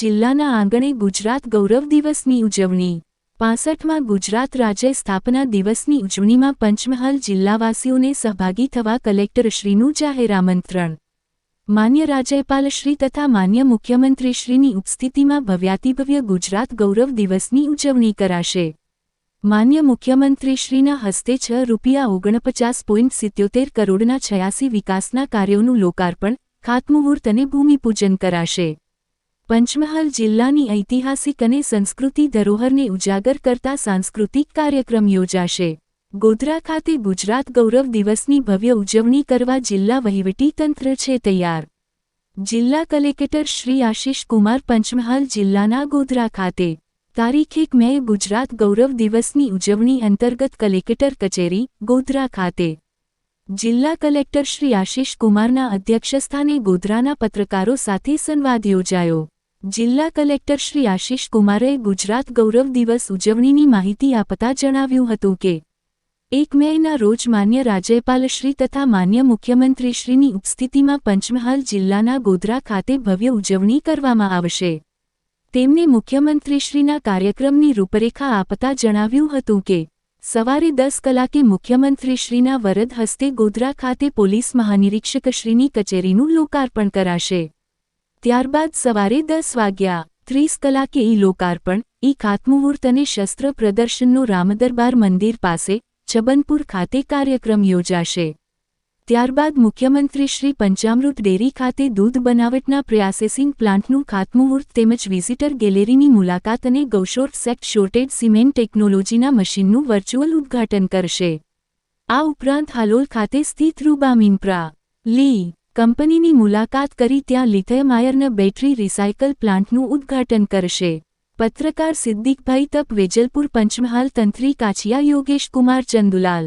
જિલ્લાના આંગણે ગુજરાત ગૌરવ દિવસની ઉજવણી. પાસઠમાં ગુજરાત રાજ્ય સ્થાપના દિવસની ઉજવણીમાં પંચમહાલ જિલ્લાવાસીઓને સહભાગી થવા કલેક્ટરશ્રીનું જાહેર આમંત્રણ. માન્ય રાજ્યપાલશ્રી તથા માન્ય મુખ્યમંત્રીશ્રીની ઉપસ્થિતિમાં ભવ્યાતિભવ્ય ગુજરાત ગૌરવ દિવસની ઉજવણી કરાશે. માન્ય મુખ્યમંત્રીશ્રીના હસ્તે છ રૂપિયા ઓગણપચાસ પોઈન્ટ સિત્યોતેર કરોડના છયાસી વિકાસના કાર્યોનું લોકાર્પણ ખાતમુહૂર્ત અને ભૂમિપૂજન કરાશે. પંચમહાલ જિલ્લાની ઐતિહાસિક અને સંસ્કૃતિ ધરોહરને ઉજાગર કરતા સાંસ્કૃતિક કાર્યક્રમ યોજાશે. ગોધરા ખાતે ગુજરાત ગૌરવ દિવસની ભવ્ય ઉજવણી કરવા જિલ્લા વહીવટીતંત્ર છે તૈયાર. જિલ્લા કલેક્ટર શ્રી આશિષ કુમાર પંચમહાલ જિલ્લાના ગોધરા ખાતે તારીખ એક મે ગુજરાત ગૌરવ દિવસની ઉજવણી અંતર્ગત કલેક્ટર કચેરી, ગોધરા ખાતે. જિલ્લા કલેક્ટર શ્રી આશિષ કુમારના અધ્યક્ષસ્થાને ગોધરાના પત્રકારો સાથે સંવાદ યોજાયો. જિલ્લા કલેક્ટર શ્રી આશિષ કુમારે ગુજરાત ગૌરવ દિવસ ઉજવણીની માહિતી આપતા જણાવ્યું હતું કે, એક મેના રોજ માન્ય રાજ્યપાલશ્રી તથા માન્ય મુખ્યમંત્રીશ્રીની ઉપસ્થિતિમાં પંચમહાલ જિલ્લાના ગોધરા ખાતે ભવ્ય ઉજવણી કરવામાં આવશે. તેમને મુખ્યમંત્રીશ્રીના કાર્યક્રમની રૂપરેખા આપતા જણાવ્યું હતું કે, સવારે દસ કલાકે મુખ્યમંત્રીશ્રીના વરદ હસ્તે ગોધરા ખાતે પોલીસ મહાનિરીક્ષકશ્રીની કચેરીનું લોકાર્પણ કરાશે. ત્યારબાદ સવારે દસ વાગ્યા ત્રીસ કલાકે ઈ લોકાર્પણ, ઈ ખાતમુહૂર્ત અને શસ્ત્ર પ્રદર્શનનો રામદરબાર મંદિર પાસે છબનપુર ખાતે કાર્યક્રમ યોજાશે. ત્યારબાદ મુખ્યમંત્રી શ્રી પંચામૃત ડેરી ખાતે દૂધ બનાવટના પ્રયાસેસિંગ પ્લાન્ટનું ખાતમુહૂર્ત તેમજ વિઝિટર ગેલેરીની મુલાકાત અને ગૌશોર સેક્ટ શોર્ટેડ સિમેન્ટ ટેકનોલોજીના મશીનનું વર્ચ્યુઅલ ઉદ્ઘાટન કરશે. આ ઉપરાંત હાલોલ ખાતે સ્થિત રૂબામિનપ્રા લી કંપનીની મુલાકાત કરી ત્યાં લિથિયમ આયર્ન બેટરી રિસાયકલ પ્લાન્ટનું ઉદ્ઘાટન કરશે. પત્રકાર સિદ્દીકભાઈ તપ વેજલપુર પંચમહાલ તંત્રી કાછિયા યોગેશ કુમાર ચંદુલાલ.